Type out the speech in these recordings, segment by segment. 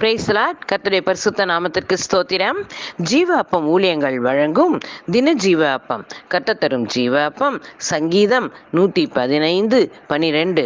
பிரேஸ்லாட் கத்துடைய பரிசுத்த நாமத்திற்கு ஸ்தோத்திரம். ஜீவ அப்பம் ஊழியங்கள் வழங்கும் தின ஜீவ அப்பம் கர்த்தர் தரும் ஜீவ அப்பம் சங்கீதம் நூற்றி பதினைந்து பனிரெண்டு.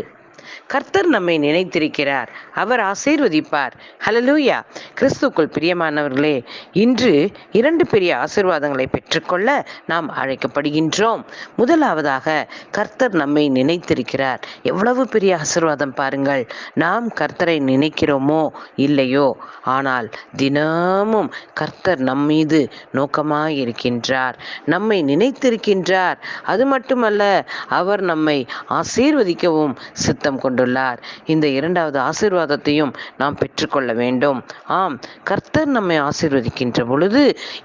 கர்த்தர் நம்மை நினைத்திருக்கிறார். அவர் ஆசீர்வதிப்பார். ஹலலூயா கிறிஸ்துக்குள் பிரியமானவர்களே இன்று இரண்டு பெரிய ஆசீர்வாதங்களை பெற்றுக்கொள்ள நாம் அழைக்கப்படுகின்றோம். முதலாவதாக கர்த்தர் நம்மை நினைத்திருக்கிறார். எவ்வளவு பெரிய ஆசீர்வாதம் பாருங்கள். நாம் கர்த்தரை நினைக்கிறோமோ இல்லையோ? ஆனால் தினமும் கர்த்தர் நம் மீது நோக்கமாய் இருக்கின்றார். நம்மை நினைத்திருக்கின்றார். அது மட்டுமல்ல அவர் நம்மை ஆசீர்வதிக்கவும் சித்தம் கொண்டுள்ளார். இந்த இரண்டாவது ஆசீர்வாதத்தையும் நாம் பெற்றுக்கொள்ள வேண்டும். ஆம் கர்த்தர் நம்மை ஆசீர்வதிக்கின்ற பொழுது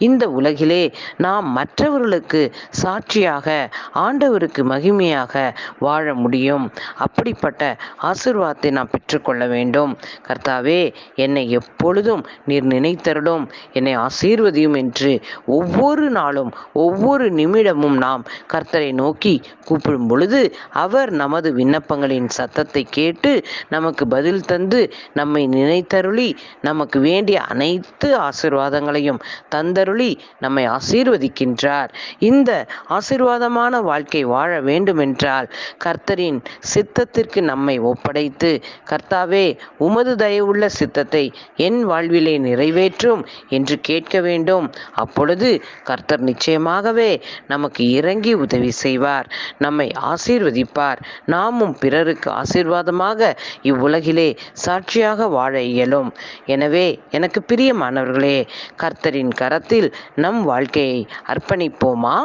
இந்த உலகிலே நாம் மற்றவர்களுக்கு சாட்சியாக ஆண்டவருக்கு மகிமையாக வாழ முடியும். அப்படிப்பட்ட ஆசீர்வாதத்தை நாம் பெற்றுக்கொள்ள வேண்டும். கர்த்தாவே என்னை எப்பொழுதும் நீர் நினைத்தருளும். என்னை ஆசீர்வதியும் என்று ஒவ்வொரு நாளும் ஒவ்வொரு நிமிடமும் நாம் கர்த்தரை நோக்கி கூப்பிடும் பொழுது அவர் நமது விண்ணப்பங்களின் சத்தத்தை கேட்டு நமக்கு பதில் தந்து நம்மை நினைத்தருளி நமக்கு வேண்டிய அனைத்து ஆசீர்வாதங்களையும் தந்தருளி நம்மை ஆசீர்வதிக்கின்றார். இந்த ஆசிர்வாதமான வாழ்க்கை வாழ வேண்டுமென்றால் கர்த்தரின் சித்தத்திற்கு நம்மை ஒப்படைத்து கர்த்தாவே உமது தயவுள்ள சித்தத்தை என் வாழ்விலே நிறைவேற்றும் என்று கேட்க வேண்டும். அப்பொழுது கர்த்தர் நிச்சயமாகவே நமக்கு இறங்கி உதவி செய்வார் நம்மை ஆசீர்வதிப்பார். நாமும் பிறருக்கு ஆசீர்வாதமாக இவ்வுலகிலே சாட்சியாக வாழ இயலும். எனவே எனக்கு பிரியமானவர்களே கர்த்தரின் கரத்தில் நம் வாழ்க்கையை அர்ப்பணிப்போமா?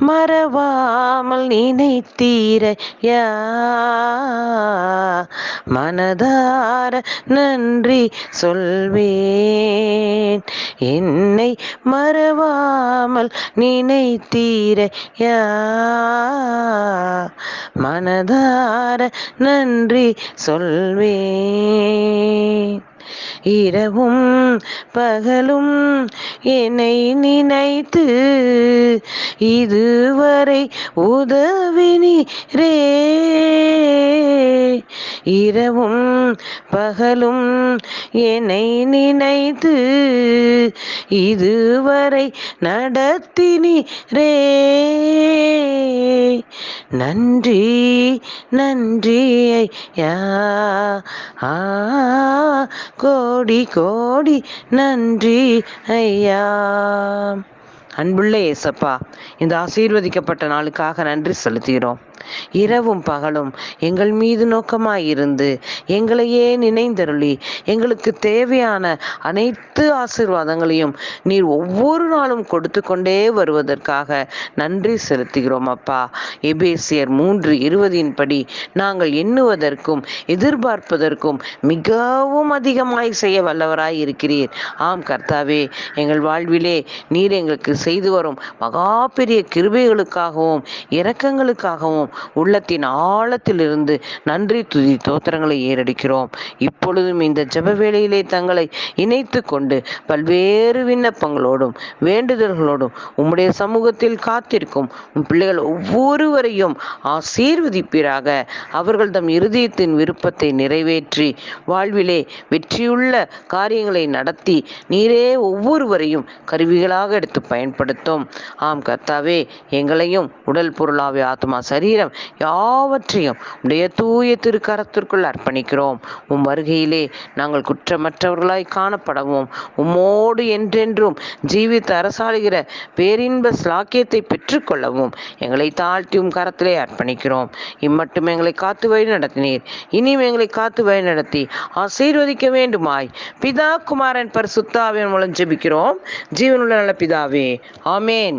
மறவாமல் நினைத்தீரையா மனதார நன்றி சொல்வேன். என்னை மறவாமல் நினைத்தீரையா மனதார நன்றி சொல்வேன். இரவும் பகலும் என்னை நினைத்து இதுவரை உதவினீரே. இரவும் பகலும் என்னை நினைத்து இதுவரை நடத்தினீரே. நன்றி நன்றி ஐயா ஆ கோடி கோடி நன்றி ஐயா. அன்புள்ள ஏசப்பா இந்த ஆசீர்வதிக்கப்பட்ட நாளுக்காக நன்றி செலுத்துகிறோம். இரவும் பகலும் எங்கள் மீது நோக்கமாயிருந்து எங்களையே நினைந்தருளி எங்களுக்கு தேவையான அனைத்து ஆசீர்வாதங்களையும் நீர் ஒவ்வொரு நாளும் கொடுத்து கொண்டே வருவதற்காக நன்றி செலுத்துகிறோம் அப்பா. எபேசியர் மூன்று இருபதின் படி நாங்கள் எண்ணுவதற்கும் எதிர்பார்ப்பதற்கும் மிகவும் அதிகமாய் செய்ய வல்லவராய் இருக்கிறீர். ஆம் கர்த்தாவே எங்கள் வாழ்விலே நீர் எங்களுக்கு செய்து வரும் மகா பெரிய கிருபைகளுக்காகவும் இரக்கங்களுக்காகவும் உள்ளத்தின் ஆழத்திலிருந்து நன்றி துதி தோத்திரங்களை ஏறடிக்கிறோம். இப்பொழுதும் இந்த ஜப வேளையிலே தங்களை இணைத்து கொண்டு பல்வேறு விண்ணப்பங்களோடும் வேண்டுதல்களோடும் உம்முடைய சமூகத்தில் காத்திருக்கும் உம் பிள்ளைகள் ஒவ்வொருவரையும் ஆசீர்வதிப்பீராக. அவர்கள் தம் இருதயத்தின் விருப்பத்தை நிறைவேற்றி வாழ்விலே வெற்றியுள்ள காரியங்களை நடத்தி நீரே ஒவ்வொருவரையும் கருவிகளாக எடுத்து பயன்படுத்தும். ஆம் கர்த்தாவே எங்களையும் உடல் பொருளாவே ஆத்மா சரீரம் யாவற்றையும் உடைய தூய திருக்கரத்திற்குள் அர்ப்பணிக்கிறோம். உம் வருகையிலே நாங்கள் குற்றமற்றவர்களாய் காணப்படவும் உம்மோடு என்றென்றும் ஜீவித்து அரசாளுகிற பேரின்ப ஸ்லாக்கியத்தை பெற்றுக்கொள்ளவும் எங்களை தாழ்த்தி உம் கரத்திலே அர்ப்பணிக்கிறோம். இம்மட்டும் எங்களை காத்து வழி நடத்தினீர். இனியும் எங்களை காத்து வழி நடத்தி ஆசீர்வதிக்க வேண்டுமாய். பிதா குமாரன் பரிசுத்தாவின் மூலம் ஜெபிக்கிறோம். ஜீவனுள்ள நல்ல பிதாவே ஆமேன்.